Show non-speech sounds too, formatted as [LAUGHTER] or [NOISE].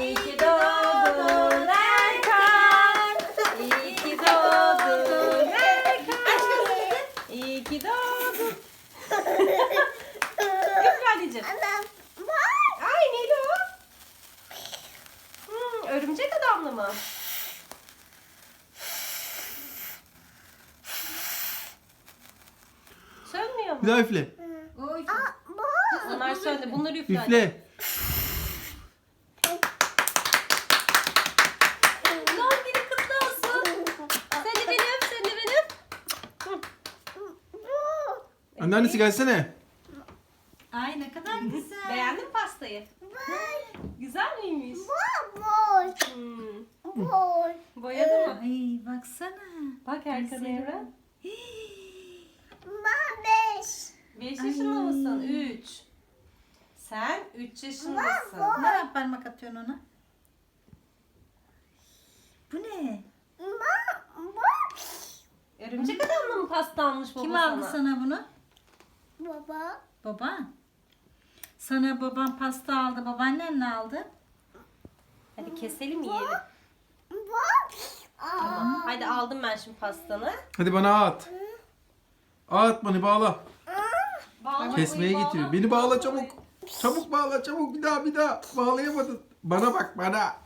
İyi ki doğdun Erkan. İyi ki doğdun Erkan. İyi ki doğdun. Anneciğim. Ay neydi o? Hmm, örümcek adamlı mı? Sönmüyor mu? Bir daha üfle. Oy. Bunlar söndü. Bunları üfle. hadi. Üfle. Anneannesi gelsene. Ay ne kadar güzel. Beğendin mi pastayı? Güzel miymiş? Hmm. Boyadı mı? Ay baksana. Bak Erkan Güzel. Evren. [GASPS] 5 yaşında mısın? 3. Sen 3 yaşındasın. Ne parmak atıyorsun ona? Bu ne? Örümcek adamla mı pasta almış baba Kim sana? aldı sana bunu? Baba. Baba. Sana baban pasta aldı. Babaannen ne aldı? Hadi keselim yiyelim. Bak. Tamam. Hadi aldım ben şimdi pastanı. Hadi bana at. At bana bağla. Bağla, Kesmeye boyu getiriyor. bağla. Beni bağla çabuk. Çabuk bağla çabuk bir daha bir daha. Bağlayamadın. Bana bak bana.